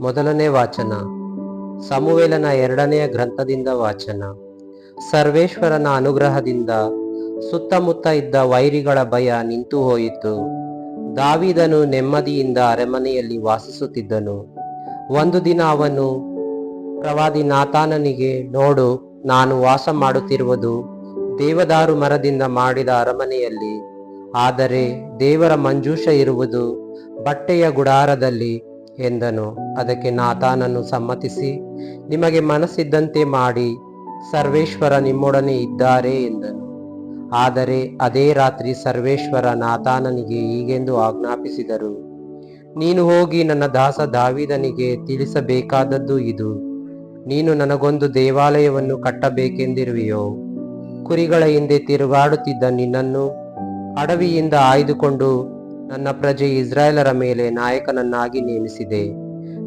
ಮೊದಲನೇ ವಾಚನ, ಸಮುವೇಲನ ಎರಡನೆಯ ಗ್ರಂಥದಿಂದ ವಾಚನ. ಸರ್ವೇಶ್ವರನ ಅನುಗ್ರಹದಿಂದ ಸುತ್ತಮುತ್ತ ಇದ್ದ ವೈರಿಗಳ ಭಯ ನಿಂತು ಹೋಯಿತು. ದಾವಿದನು ನೆಮ್ಮದಿಯಿಂದ ಅರಮನೆಯಲ್ಲಿ ವಾಸಿಸುತ್ತಿದ್ದನು. ಒಂದು ದಿನ ಅವನು, ಪ್ರವಾದಿ ನಾಥಾನನಿಗೆ ನೋಡು, ನಾನು ವಾಸ ಮಾಡುತ್ತಿರುವುದು ದೇವದಾರು ಮರದಿಂದ ಮಾಡಿದ ಅರಮನೆಯಲ್ಲಿ, ಆದರೆ ದೇವರ ಮಂಜೂಷ ಇರುವುದು ಬಟ್ಟೆಯ ಗುಡಾರದಲ್ಲಿ. ಎಂದನು. ಅದಕ್ಕೆ ನಾತಾನನ್ನು ಸಮ್ಮತಿಸಿ, ನಿಮಗೆ ಮನಸ್ಸಿದ್ದಂತೆ ಮಾಡಿ, ಸರ್ವೇಶ್ವರ ನಿಮ್ಮೊಡನೆ ಇದ್ದಾರೆ ಎಂದನು. ಆದರೆ ಅದೇ ರಾತ್ರಿ ಸರ್ವೇಶ್ವರ ನಾತಾನನಿಗೆ ಹೀಗೆಂದು ಆಜ್ಞಾಪಿಸಿದರು, ನೀನು ಹೋಗಿ ನನ್ನ ದಾಸ ದಾವಿದನಿಗೆ ತಿಳಿಸಬೇಕಾದದ್ದು ಇದು. ನೀನು ನನಗೊಂದು ದೇವಾಲಯವನ್ನು ಕಟ್ಟಬೇಕೆಂದಿರುವೆಯೋ, ಕುರಿಗಳ ಹಿಂದೆ ತಿರುಗಾಡುತ್ತಿದ್ದ ನಿನ್ನನ್ನು ಅಡವಿಯಿಂದ ಆಯ್ದುಕೊಂಡು ನನ್ನ ಪ್ರಜೆ ಇಸ್ರಾಯೇಲರ ಮೇಲೆ ನಾಯಕನನ್ನಾಗಿ ನೇಮಿಸಿದೆ.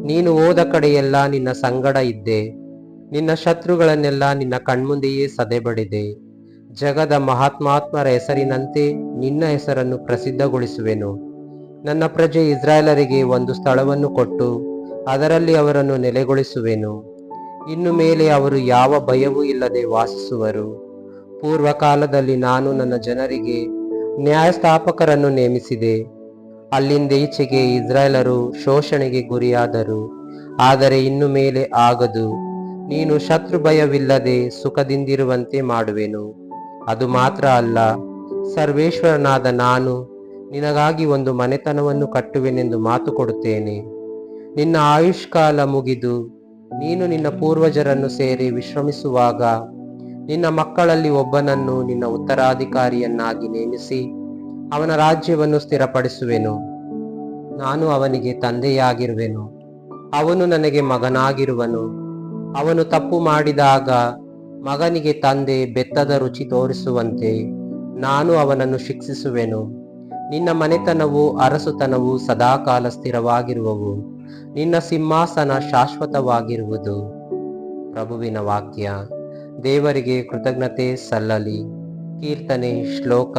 ನೀನು ಹೋದ ಕಡೆಯೆಲ್ಲ ನಿನ್ನ ಸಂಗಡ ಇದ್ದೆ. ನಿನ್ನ ಶತ್ರುಗಳನ್ನೆಲ್ಲ ನಿನ್ನ ಕಣ್ಮುಂದೆಯೇ ಸದೆಬಡಿದೆ. ಜಗದ ಮಹಾತ್ಮಾತ್ಮರ ಹೆಸರಿನಂತೆ ನಿನ್ನ ಹೆಸರನ್ನು ಪ್ರಸಿದ್ಧಗೊಳಿಸುವೆನು. ನನ್ನ ಪ್ರಜೆ ಇಸ್ರಾಯೇಲರಿಗೆ ಒಂದು ಸ್ಥಳವನ್ನು ಕೊಟ್ಟು ಅದರಲ್ಲಿ ಅವರನ್ನು ನೆಲೆಗೊಳಿಸುವೆನು. ಇನ್ನು ಮೇಲೆ ಅವರು ಯಾವ ಭಯವೂ ಇಲ್ಲದೆ ವಾಸಿಸುವರು. ಪೂರ್ವಕಾಲದಲ್ಲಿ ನಾನು ನನ್ನ ಜನರಿಗೆ ನ್ಯಾಯಸ್ಥಾಪಕರನ್ನು ನೇಮಿಸಿದೆ. ಅಲ್ಲಿಂದೀಚೆಗೆ ಇಸ್ರಾಯೇಲರು ಶೋಷಣೆಗೆ ಗುರಿಯಾದರು. ಆದರೆ ಇನ್ನು ಮೇಲೆ ಆಗದು. ನೀನು ಶತ್ರು ಭಯವಿಲ್ಲದೆ ಸುಖದಿಂದಿರುವಂತೆ ಮಾಡುವೆನು. ಅದು ಮಾತ್ರ ಅಲ್ಲ, ಸರ್ವೇಶ್ವರನಾದ ನಾನು ನಿನಗಾಗಿ ಒಂದು ಮನೆತನವನ್ನು ಕಟ್ಟುವೆನೆಂದು ಮಾತು ಕೊಡುತ್ತೇನೆ. ನಿನ್ನ ಆಯುಷ್ಕಾಲ ಮುಗಿದು ನೀನು ನಿನ್ನ ಪೂರ್ವಜರನ್ನು ಸೇರಿ ವಿಶ್ರಮಿಸುವಾಗ ನಿನ್ನ ಮಕ್ಕಳಲ್ಲಿ ಒಬ್ಬನನ್ನು ನಿನ್ನ ಉತ್ತರಾಧಿಕಾರಿಯನ್ನಾಗಿ ನೇಮಿಸಿ ಅವನ ರಾಜ್ಯವನ್ನು ಸ್ಥಿರಪಡಿಸುವೆನು. ನಾನು ಅವನಿಗೆ ತಂದೆಯಾಗಿರುವೆನು. ಅವನು ನನಗೆ ಮಗನಾಗಿರುವನು. ಅವನು ತಪ್ಪು ಮಾಡಿದಾಗ ಮಗನಿಗೆ ತಂದೆ ಬೆತ್ತದ ರುಚಿ ತೋರಿಸುವಂತೆ ನಾನು ಅವನನ್ನು ಶಿಕ್ಷಿಸುವೆನು. ನಿನ್ನ ಮನೆತನವು ಅರಸುತನವು ಸದಾಕಾಲ ಸ್ಥಿರವಾಗಿರುವವು. ನಿನ್ನ ಸಿಂಹಾಸನ ಶಾಶ್ವತವಾಗಿರುವುದು. ಪ್ರಭುವಿನ ವಾಕ್ಯ. ದೇವರಿಗೆ ಕೃತಜ್ಞತೆ ಸಲ್ಲಲಿ. ಕೀರ್ತನೆ, ಶ್ಲೋಕ.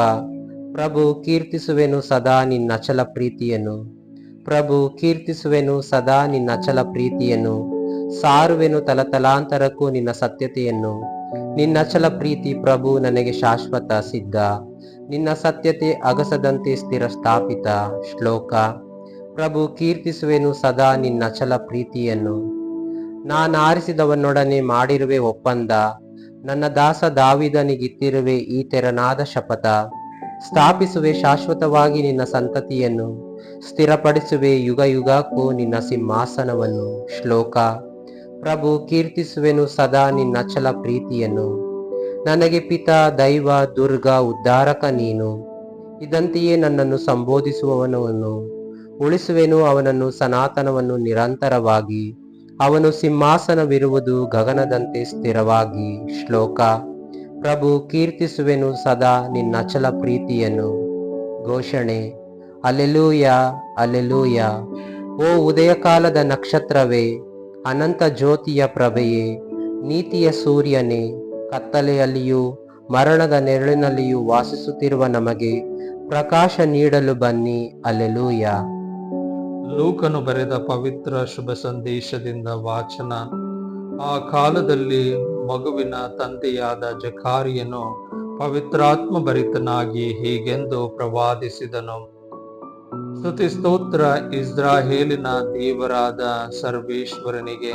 ಪ್ರಭು, ಕೀರ್ತಿಸುವೆನು ಸದಾ ನಿನ್ನ ಅಚಲ ಪ್ರೀತಿಯನ್ನು. ಪ್ರಭು, ಕೀರ್ತಿಸುವೆನು ಸದಾ ನಿನ್ನ ಅಚಲ ಪ್ರೀತಿಯನ್ನು. ಸಾರುವೆನು ತಲತಲಾಂತರಕ್ಕೂ ನಿನ್ನ ಸತ್ಯತೆಯನ್ನು. ನಿನ್ನ ಅಚಲ ಪ್ರೀತಿ ಪ್ರಭು ನನಗೆ ಶಾಶ್ವತ, ಸಿದ್ಧ. ನಿನ್ನ ಸತ್ಯತೆ ಅಗಸದಂತೆ ಸ್ಥಿರ ಸ್ಥಾಪಿತ ಶ್ಲೋಕ. ಪ್ರಭು, ಕೀರ್ತಿಸುವೆನು ಸದಾ ನಿನ್ನ ಅಚಲ ಪ್ರೀತಿಯನ್ನು. ನಾನಾರಿಸಿದವನೊಡನೆ ಮಾಡಿರುವೆ ಒಪ್ಪಂದ. ನನ್ನ ದಾಸ ದಾವಿದನಿಗಿತ್ತಿರುವೆ ಈ ತೆರನಾದ ಶಪಥ. ಸ್ಥಾಪಿಸುವೆ ಶಾಶ್ವತವಾಗಿ ನಿನ್ನ ಸಂತತಿಯನ್ನು. ಸ್ಥಿರಪಡಿಸುವೆ ಯುಗ ಯುಗಕ್ಕೂ ನಿನ್ನ ಸಿಂಹಾಸನವನ್ನು. ಶ್ಲೋಕ. ಪ್ರಭು, ಕೀರ್ತಿಸುವೆನು ಸದಾ ನಿನ್ನ ಅಚಲ ಪ್ರೀತಿಯನ್ನು. ನನಗೆ ಪಿತ, ದೈವ, ದುರ್ಗ, ಉದ್ಧಾರಕ ನೀನು. ಇದಂತೆಯೇ ನನ್ನನ್ನು ಸಂಬೋಧಿಸುವವನನ್ನು. ಉಳಿಸುವೆನು ಅವನನ್ನು ಸನಾತನವನ್ನು ನಿರಂತರವಾಗಿ. ಅವನು ಸಿಂಹಾಸನವಿರುವುದು ಗಗನದಂತೆ ಸ್ಥಿರವಾಗಿ. ಶ್ಲೋಕ. ಪ್ರಭು, ಕೀರ್ತಿಸುವೆನು ಸದಾ ನಿನ್ನ ಅಚಲ ಪ್ರೀತಿಯನ್ನು. ಘೋಷಣೆ. Alleluia alleluia. ಓ ಉದಯಕಾಲದ ನಕ್ಷತ್ರವೇ, ಅನಂತ ಜ್ಯೋತಿಯ ಪ್ರಭೆಯೇ, ನೀತಿಯ ಸೂರ್ಯನೇ, ಕತ್ತಲೆಯಲ್ಲಿಯೂ, ಮರಣದ ನೆರಳಿನಲ್ಲಿಯೂ ವಾಸಿಸುತ್ತಿರುವ ನಮಗೆ ಪ್ರಕಾಶ ನೀಡಲು ಬನ್ನಿ. ಅಲೆಲೂಯ. ಲೂಕನು ಬರೆದ ಪವಿತ್ರ ಶುಭ ಸಂದೇಶದಿಂದ ವಾಚನ. ಆ ಕಾಲದಲ್ಲಿ ಮಗುವಿನ ತಂದೆಯಾದ ಜಕಾರಿಯನು ಪವಿತ್ರಾತ್ಮ ಭರಿತನಾಗಿ ಹೀಗೆಂದು ಪ್ರವಾದಿಸಿದನು. ಸ್ತುತಿ ಸ್ತೋತ್ರ ಇಸ್ರಾಹೇಲಿನ ದೇವರಾದ ಸರ್ವೇಶ್ವರನಿಗೆ.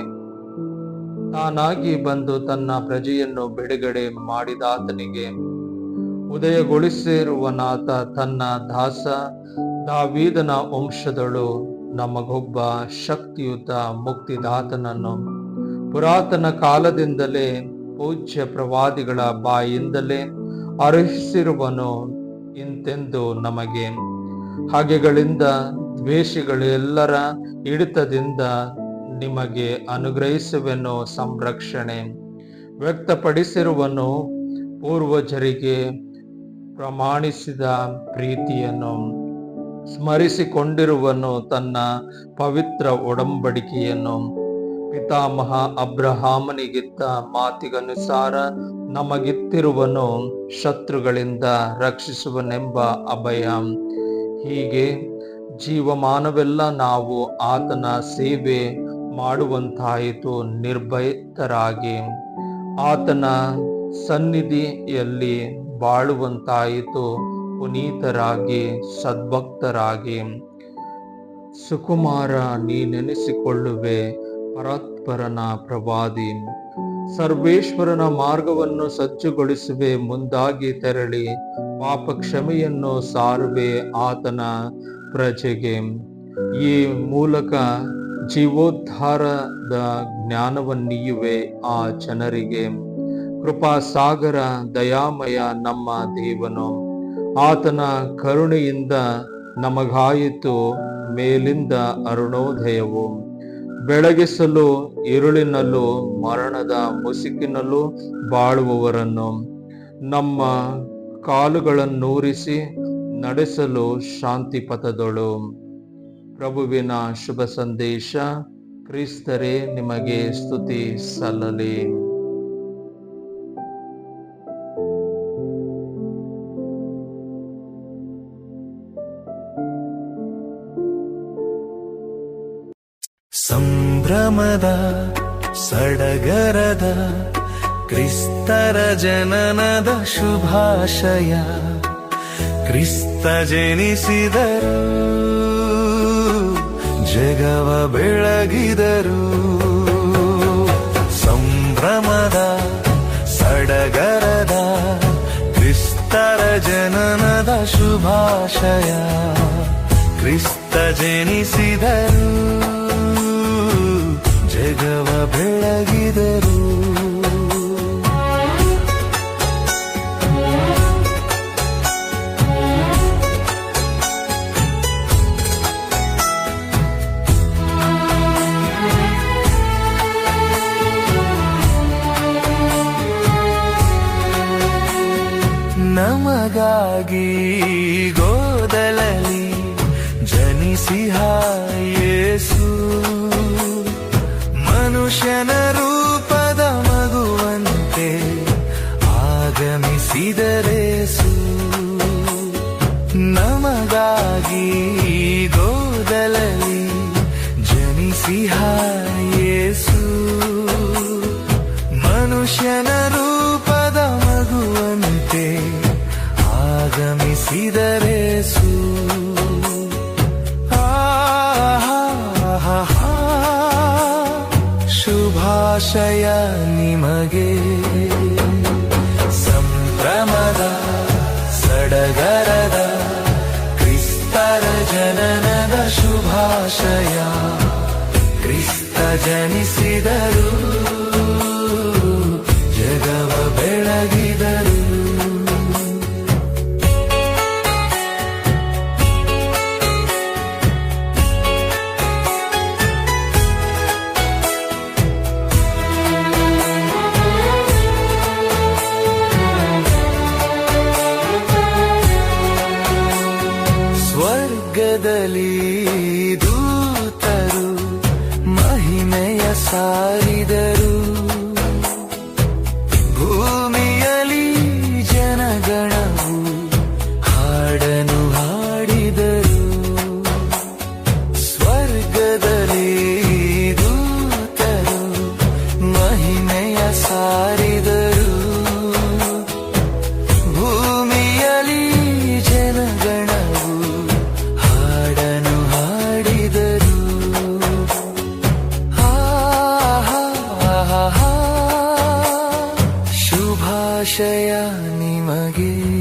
ತಾನಾಗಿ ಬಂದು ತನ್ನ ಪ್ರಜೆಯನ್ನು ಬಿಡುಗಡೆ ಮಾಡಿದಾತನಿಗೆ. ಉದಯಗೊಳಿಸಿರುವನಾತ ತನ್ನ ದಾಸ ದಾವೀದನ ವಂಶದಳು ನಮಗೊಬ್ಬ ಶಕ್ತಿಯುತ ಮುಕ್ತಿದಾತನನ್ನು ಪುರಾತನ ಕಾಲದಿಂದಲೇ ಪೂಜ್ಯ ಪ್ರವಾದಿಗಳ ಬಾಯಿಂದಲೇ ಅರ್ಹಿಸಿರುವನು ಇಂತೆಂದು ನಮಗೆ. ಹಾಗೆಗಳಿಂದ ದ್ವೇಷಗಳೆಲ್ಲರ ಹಿಡಿತದಿಂದ ನಿಮಗೆ ಅನುಗ್ರಹಿಸುವೆನು ಸಂರಕ್ಷಣೆ. ವ್ಯಕ್ತಪಡಿಸಿರುವನು ಪೂರ್ವಜರಿಗೆ ಪ್ರಮಾಣಿಸಿದ ಪ್ರೀತಿಯನ್ನು. ಸ್ಮರಿಸಿಕೊಂಡಿರುವನು ತನ್ನ ಪವಿತ್ರ ಒಡಂಬಡಿಕೆಯನ್ನು. ಪಿತಾಮಹ ಅಬ್ರಹಾಮನಿಗಿದ್ದ ಮಾತಿಗನುಸಾರ ನಮಗಿತ್ತಿರುವನು ಶತ್ರುಗಳಿಂದ ರಕ್ಷಿಸುವನೆಂಬ ಅಭಯ. ಹೀಗೆ ಜೀವಮಾನವೆಲ್ಲ ನಾವು ಆತನ ಸೇವೆ ಮಾಡುವಂತಾಯಿತು ನಿರ್ಭಯತರಾಗಿ. ಆತನ ಸನ್ನಿಧಿಯಲ್ಲಿ ಬಾಳುವಂತಾಯಿತು ಪುನೀತರಾಗಿ, ಸದ್ಭಕ್ತರಾಗಿ, ಸುಕುಮಾರ ನೀನೆನಿಸಿಕೊಳ್ಳುವೆ ಪರತ್ಪರನ ಪ್ರವಾದಿ. ಸರ್ವೇಶ್ವರನ ಮಾರ್ಗವನ್ನು ಸಜ್ಜುಗೊಳಿಸುವೆ, ಮುಂದಾಗಿ ತೆರಳಿ ಪಾಪ ಕ್ಷಮೆಯನ್ನು ಸಾರುವೆ ಆತನ ಪ್ರಜೆಗೆ. ಈ ಮೂಲಕ ಜೀವೋದ್ಧಾರದ ಜ್ಞಾನವನ್ನೀಯುವೆ ಆ ಜನರಿಗೆ. ಕೃಪಾಸಾಗರ, ದಯಾಮಯ ನಮ್ಮ ದೇವನು. ಆತನ ಕರುಣೆಯಿಂದ ನಮಗಾಯಿತು ಮೇಲಿಂದ ಅರುಣೋದಯವು. ಬೆಳಗಿಸಲು ಇರುಳಿನಲ್ಲೂ ಮರಣದ ಮುಸುಕಿನಲ್ಲೂ ಬಾಳುವವರನ್ನು. ನಮ್ಮ ಕಾಲುಗಳನ್ನೂರಿಸಿ ನಡೆಸಲು ಶಾಂತಿ ಪಥದಳು ಪ್ರಭುವಿನ ಶುಭ ಸಂದೇಶ, ಕ್ರಿಸ್ತರೇ, ನಿಮಗೆ ಸ್ತುತಿ ಸಲ್ಲಲಿ. ಸಂಭ್ರಮದ ಸಡಗರದ, ಕ್ರಿಸ್ತರ ಜನನದ ಶುಭಾಶಯ. ಕ್ರಿಸ್ತ ಜನಿಸಿದರು, ಜಗವ ಬೆಳಗಿದರು. ಸಂಭ್ರಮದ, ಸಡಗರದ, ಕ್ರಿಸ್ತರ ಜನನದ ಶುಭಾಶಯ. ಕ್ರಿಸ್ತ ಜನಿಸಿದರು ನಮಗಾಗಿ ಗೋದಲಲಿ ಜನಿಸಿಹ ಯೇಸು ಮನುಷ್ಯನ ರೂಪದ ಮಗುವಂತೆ ಆಗಮಿಸಿದರೇಸು. ನಮಗಾಗಿ ಗೋದಲಲಿ ಜನಿಸಿಹ ಯೇಸು ಮನುಷ್ಯನ ಶುಭಾಶಯ ನಿಮಗೆ. ಸಂಭ್ರಮದ ಸಡಗರದ ಕ್ರಿಸ್ತರ ಜನನದ ಶುಭಾಶಯ. ಕ್ರಿಸ್ತ ಜನಿಸಿದರು ಜಗವ ಬೆಳಗಿದರು. ಸ್ವರ್ಗದಲ್ಲಿ ದೂತರು ಮಹಿಮೆಯ ಸಾರಿದರು. ಶುಭಾಶಯ ನಿಮಗೆ.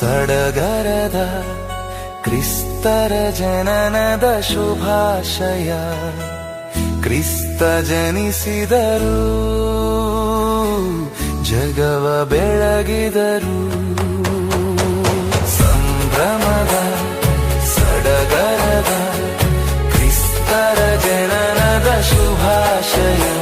ಸಡಗರದ ಕ್ರಿಸ್ತರ ಜನನದ ಶುಭಾಶಯ. ಕ್ರಿಸ್ತ ಜನಿಸಿದರು ಜಗವ ಬೆಳಗಿದರು. ಸಂಭ್ರಮದ ಸಡಗರದ ಕ್ರಿಸ್ತರ ಜನನದ ಶುಭಾಶಯ.